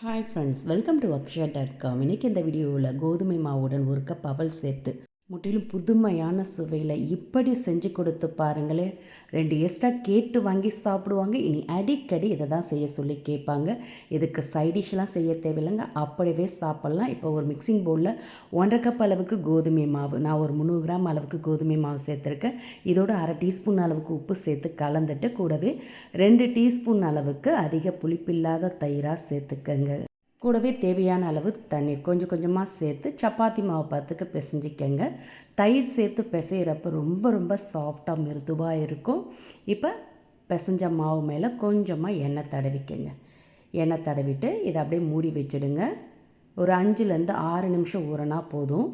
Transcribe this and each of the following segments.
Hi friends welcome to Akshaya dot com இன்றைக்கி இந்த வீடியோவில் கோதுமை மாவுடன் ஒரு கப் அவல் சேர்த்து முற்றிலும் புதுமையான சுவையில் இப்படி செஞ்சு கொடுத்து பாருங்களேன் ரெண்டு எக்ஸ்ட்ரா கேட்டு வாங்கி சாப்பிடுவாங்க. இனி அடிக்கடி இதை தான் செய்ய சொல்லி கேட்பாங்க. இதுக்கு சைடிஷ்லாம் செய்ய தேவையில்லைங்க. அப்படியே சாப்பிட்லாம். இப்போ ஒரு மிக்சிங் பவுலில் ஒன்றரை கப் அளவுக்கு கோதுமை மாவு. நான் ஒரு முந்நூறு கிராம் அளவுக்கு கோதுமை மாவு சேர்த்துருக்கேன். இதோட அரை டீஸ்பூன் அளவுக்கு உப்பு சேர்த்து கலந்துட்டு கூடவே ரெண்டு டீஸ்பூன் அளவுக்கு அதிக புளிப்பில்லாத தயிராக சேர்த்துக்கங்க. கூடவே தேவையான அளவு தண்ணீர். கொஞ்சம் கொஞ்சமாக சேர்த்து சப்பாத்தி மாவு பார்த்துக்கு பிசைஞ்சிக்கங்க. தயிர் சேர்த்து பிசைகிறப்ப ரொம்ப ரொம்ப சாஃப்டாக மிருதுவாக இருக்கும். இப்போ பிசைஞ்ச மாவு மேலே கொஞ்சமாக எண்ணெய் தடவிக்கங்க. எண்ணெய் தடவிட்டு இதை அப்படியே மூடி வச்சுடுங்க. ஒரு அஞ்சுலேருந்து ஆறு நிமிஷம் ஊறினா போதும்.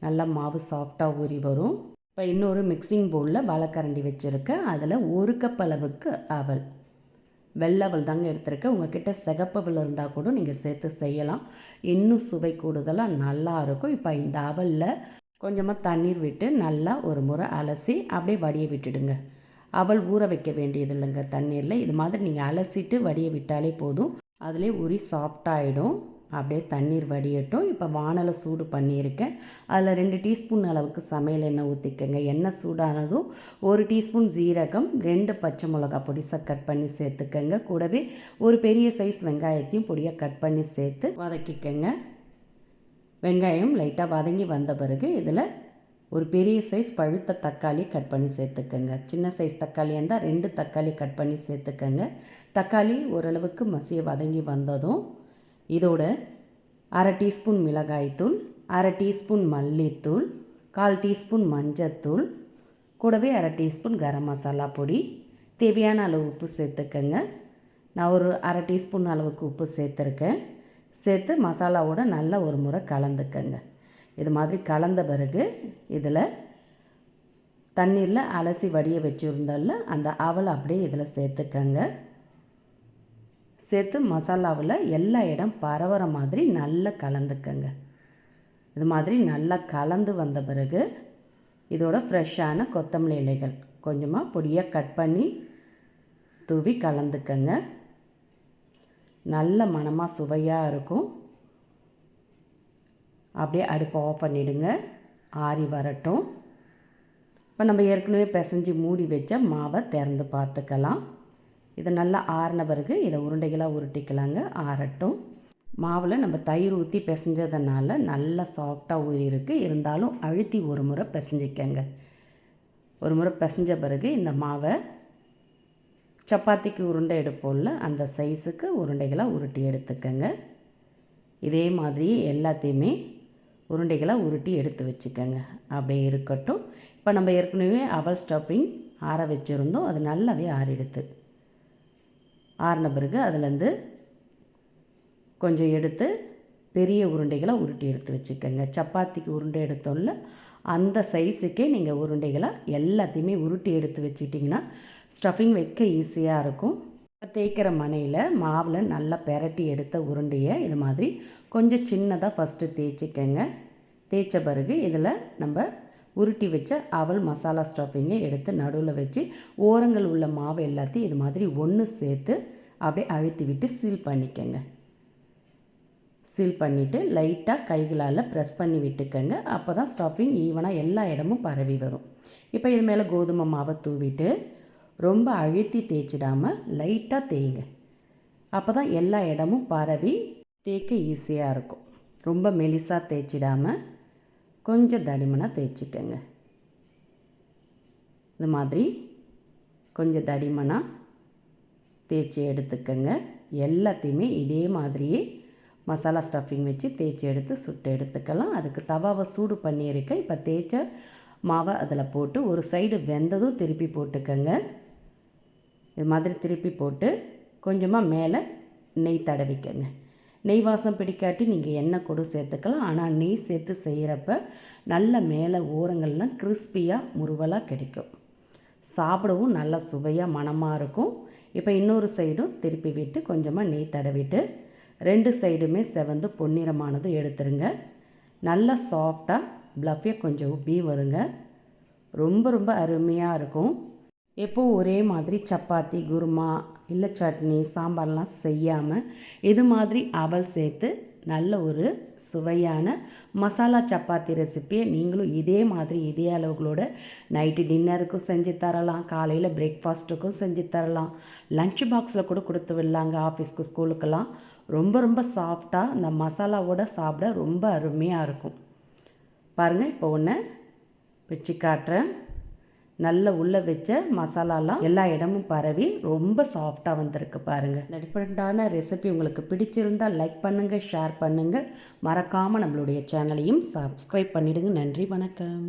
நல்லா மாவு சாஃப்டாக ஊறி வரும். இப்போ இன்னொரு மிக்சிங் பவுலில் வலைக்கரண்டி வச்சுருக்கேன். அதில் ஒரு கப் அளவுக்கு அவல். வெள்ளவல் தாங்க எடுத்திருக்கேன். உங்ககிட்ட சிகப்பவல் இருந்தால் கூட நீங்கள் சேர்த்து செய்யலாம். இன்னும் சுவை கூடுதலாக நல்லா இருக்கும். இப்போ இந்த அவலில் கொஞ்சமாக தண்ணீர் விட்டு நல்லா ஒரு முறை அலசி அப்படியே வடிய விட்டுடுங்க. அவல் ஊற வைக்க வேண்டியது இல்லைங்க தண்ணீரில். இது மாதிரி நீங்கள் அலசிட்டு வடிய விட்டாலே போதும். அதிலே உரி சாஃப்டாகிடும் அப்படியே தண்ணீர் வடியட்டும். இப்போ வானலை சூடு பண்ணியிருக்கேன். அதில் ரெண்டு டீஸ்பூன் அளவுக்கு சமையல் எண்ணெய் ஊற்றிக்கங்க எண்ணெய் சூடானதும் ஒரு டீஸ்பூன் ஜீரகம் ரெண்டு பச்சை மிளகா பொடிசாக கட் பண்ணி சேர்த்துக்கங்க. கூடவே ஒரு பெரிய சைஸ் வெங்காயத்தையும் பொடியாக கட் பண்ணி சேர்த்து வதக்கிக்கங்க. வெங்காயம் லைட்டாக வதங்கி வந்த பிறகு இதில் ஒரு பெரிய சைஸ் பழுத்த தக்காளி கட் பண்ணி சேர்த்துக்கங்க. சின்ன சைஸ் தக்காளி இருந்தால் ரெண்டு தக்காளி கட் பண்ணி சேர்த்துக்கங்க. தக்காளி ஓரளவுக்கு மசிய வதங்கி வந்ததும் இதோட அரை டீஸ்பூன் மிளகாய்த்தூள் அரை டீஸ்பூன் மல்லித்தூள் கால் டீஸ்பூன் மஞ்சத்தூள் கூடவே அரை டீஸ்பூன் கரம் மசாலா பொடி. தேவையான அளவு உப்பு சேர்த்துக்கங்க. நான் ஒரு அரை டீஸ்பூன் அளவுக்கு உப்பு சேர்த்துருக்கேன். சேர்த்து மசாலாவோட நல்லா ஒரு முறை கலந்துக்கங்க. இது மாதிரி கலந்த பிறகு இதில் தண்ணீரில் அலசி வடிய வச்சுருந்தால அந்த அவலை அப்படியே இதில் சேர்த்துக்கங்க. சேர்த்து மசாலாவில் எல்லா இடம் பரவுற மாதிரி நல்லா கலந்துக்கங்க. இது மாதிரி நல்லா கலந்து வந்த பிறகு இதோட ஃப்ரெஷ்ஷான கொத்தமல்லி இலைகள் கொஞ்சமாக பொடியாக கட் பண்ணி தூவி கலந்துக்கங்க. நல்ல மனமாக சுவையாக இருக்கும். அப்படியே அடுப்பை ஆஃப் பண்ணிவிடுங்க ஆறி வரட்டும். இப்போ நம்ம ஏற்கனவே பிசைஞ்சு மூடி வச்ச மாவை திறந்து பார்த்துக்கலாம். இதை நல்லா ஆறின பிறகு இதை உருண்டைகளாக உருட்டிக்கலாங்க. ஆறட்டும். மாவில் நம்ம தயிர் ஊற்றி பிசைஞ்சதுனால நல்லா சாஃப்டாக ஊறி இருக்குது இருந்தாலும் அழுத்தி ஒரு முறை பிசைஞ்சிக்கங்க. ஒரு முறை பிசைஞ்ச பிறகு இந்த மாவை சப்பாத்திக்கு உருண்டை எடுப்போம்ல அந்த சைஸுக்கு உருண்டைகளாக உருட்டி எடுத்துக்கங்க. இதே மாதிரி எல்லாத்தையுமே உருண்டைகளாக உருட்டி எடுத்து வச்சுக்கோங்க. அப்படியே இருக்கட்டும். இப்போ நம்ம ஏற்கனவே அவல் ஸ்டப்பிங் ஆற வச்சுருந்தோம். அது நல்லாவே ஆறிடுது. ஆறின பிறகு அதுலேருந்து கொஞ்சம் எடுத்து பெரிய உருண்டைகளை உருட்டி எடுத்து வச்சுக்கோங்க. சப்பாத்திக்கு உருண்டை எடுத்தோம்ல அந்த சைஸுக்கே நீங்கள் உருண்டைகளை எல்லாத்தையுமே உருட்டி எடுத்து வச்சுக்கிட்டிங்கன்னா ஸ்டஃபிங் வைக்க ஈஸியாக இருக்கும். தேய்க்கிற மனையில் மாவில் நல்லா பெரட்டி எடுத்த உருண்டையை இது மாதிரி கொஞ்சம் சின்னதாக ஃபஸ்ட்டு தேய்ச்சிக்கங்க. தேய்ச்ச பிறகு இதில் நம்ம உருட்டி வச்ச அவல் மசாலா ஸ்டஃபிங்கை எடுத்து நடுவில் வச்சு ஓரங்கள் உள்ள மாவை எல்லாத்தையும் இது மாதிரி ஒன்று சேர்த்து அப்படியே அழுத்தி விட்டு சீல் பண்ணிக்கங்க. சீல் பண்ணிவிட்டு லைட்டாக கைகளால் ப்ரெஸ் பண்ணி விட்டுக்கங்க. அப்போ தான் ஸ்டஃபிங் ஈவனாக எல்லா இடமும் பரவி வரும். இப்போ இது மேலே கோதுமை மாவை தூவிட்டு ரொம்ப அழுத்தி தேய்ச்சிடாமல் லைட்டாக தேய்ங்க. அப்போ தான் எல்லா இடமும் பரவி தேய்க்க ஈஸியாக இருக்கும். ரொம்ப மெலிசாக தேய்ச்சிடாமல் கொஞ்சம் தடிமனாக தேய்ச்சிக்கங்க. இது மாதிரி கொஞ்சம் தடிமனாக தேய்ச்சி எடுத்துக்கங்க. எல்லாத்தையுமே இதே மாதிரியே மசாலா ஸ்டஃபிங் வச்சு தேய்ச்சி எடுத்து சுட்டு எடுத்துக்கலாம். அதுக்கு தவாவை சூடு பண்ணியிருக்கேன் இப்போ தேய்ச்ச மாவை அதில் போட்டு ஒரு சைடு வெந்ததும் திருப்பி போட்டுக்கங்க. இது மாதிரி திருப்பி போட்டு கொஞ்சமாக மேலே நெய் தடவிக்கங்க. நெய் வாசம் பிடிக்காட்டி நீங்கள் எண்ணெய் கூட சேர்த்துக்கலாம். ஆனால் நெய் சேர்த்து செய்கிறப்ப நல்ல மேலே ஓரங்கள்லாம் கிறிஸ்பியாக முருவலாக கிடைக்கும். சாப்பிடவும் நல்லா சுவையாக மனமாக இருக்கும். இப்போ இன்னொரு சைடும் திருப்பி விட்டு கொஞ்சமாக நெய் தடவிட்டு ரெண்டு சைடுமே செவந்து பொன்னிறமானது எடுத்துருங்க. நல்லா சாஃப்டாக ப்ளஃபியாக கொஞ்சம் உப்பி வருங்க. ரொம்ப ரொம்ப அருமையாக இருக்கும். எப்போ ஒரே மாதிரி சப்பாத்தி குருமா இல்லை சட்னி சாம்பார்லாம் செய்யாமல் இது மாதிரி அவல் சேர்த்து நல்ல ஒரு சுவையான மசாலா சப்பாத்தி ரெசிப்பியை நீங்களும் இதே மாதிரி இதே அளவுகளோட நைட்டு டின்னருக்கும் செஞ்சு தரலாம் காலையில் பிரேக்ஃபாஸ்ட்டுக்கும் செஞ்சு தரலாம். லன்ச் பாக்ஸில் கூட கொடுத்து விடலாங்க ஆஃபீஸ்க்கு ஸ்கூலுக்கெல்லாம் ரொம்ப ரொம்ப சாஃப்டாக அந்த மசாலாவோட சாப்பிட ரொம்ப அருமையாக இருக்கும். பாருங்கள் இப்போ ஒன்று பிச்சு காட்டுறேன். நல்ல உள்ளே வச்ச மசாலாலாம் எல்லா இடமும் பரவி ரொம்ப சாஃப்டாக வந்திருக்கு பாருங்கள் இந்த டிஃப்ரெண்ட்டான ரெசிபி உங்களுக்கு பிடிச்சிருந்தால் லைக் பண்ணுங்கள் ஷேர் பண்ணுங்கள் மறக்காமல் நம்மளுடைய சேனலையும் சப்ஸ்கிரைப் பண்ணிவிடுங்க நன்றி வணக்கம்.